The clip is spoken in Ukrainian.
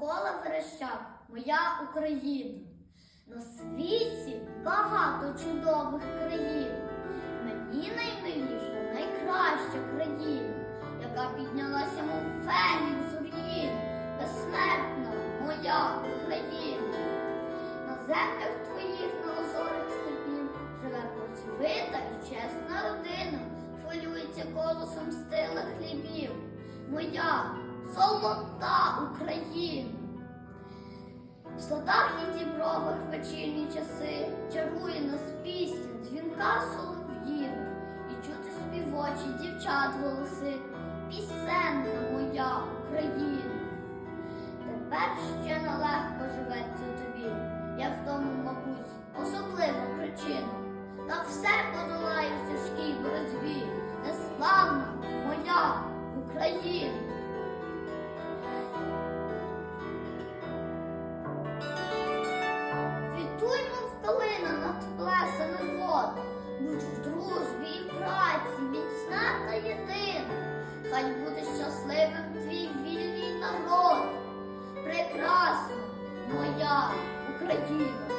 Микола Верещак, моя Україна. На світі багато чудових країн. Мені наймиліша, найкраща країна, яка піднялася, мов фенікс з безсмертна моя Україна. На землях твоїх на озорих степів живе працьовита і чесна родина, хвилюється колосом стилих хлібів. Моя золота Україна. В садах і дібрових вечірні часи чарує нас пісня, дзвінка солов'їна, і чути співочі дівчат голоси, пісенна моя Україна. Тепер ще нелегко живеться тобі, я в тому, мабуть, особлива причина. Та все подолаю в тяжкій боротьбі, неславна моя Україна. дитина, хай буде щасливим твій вільний народ. Прекрасна моя Україна.